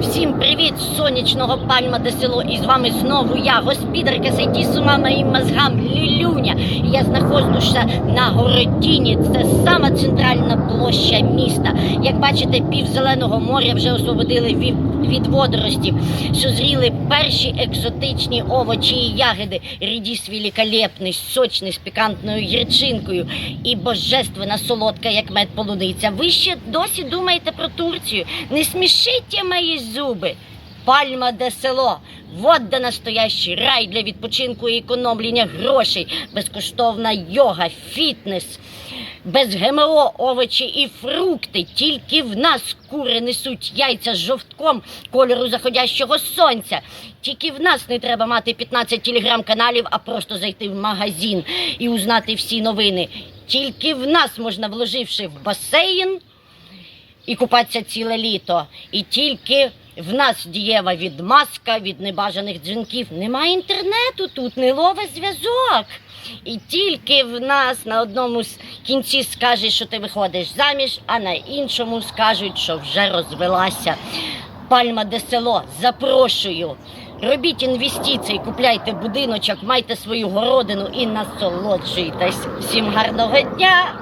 Всім привіт з сонячного пальма де село. І з вами знову я, господарка Сайті Сума моїм мозгам Лілюня. Я знаходжуся на Городіні. Це сама центральна площа міста. Як бачите, пів зеленого моря вже освободили від, від водоростів. Созріли перші екзотичні овочі і ягоди. Рідіс великолепний, сочний, з пікантною гірчинкою і божественна солодка, як мед полуниця. Ви ще досі думаєте про Турцію? Не смішите мої зуби. Пальма де село. Вот де настоящий рай для відпочинку і економлення грошей, безкоштовна йога, фітнес, без ГМО овочі і фрукти. Тільки в нас кури несуть яйця з жовтком кольору заходящого сонця. Тільки в нас не треба мати 15 телеграм-каналів, а просто зайти в магазин і узнати всі новини. Тільки в нас можна, вложивши в басейн, і купатися ціле літо. І тільки в нас дієва відмазка від небажаних дзвінків. Немає інтернету тут, не ловить зв'язок. І тільки в нас на одному з кінці скажуть, що ти виходиш заміж, а на іншому скажуть, що вже розвелася. Пальма де село, запрошую. Робіть інвестиції, купляйте будиночок, майте свою городину і насолоджуйтесь. Всім гарного дня!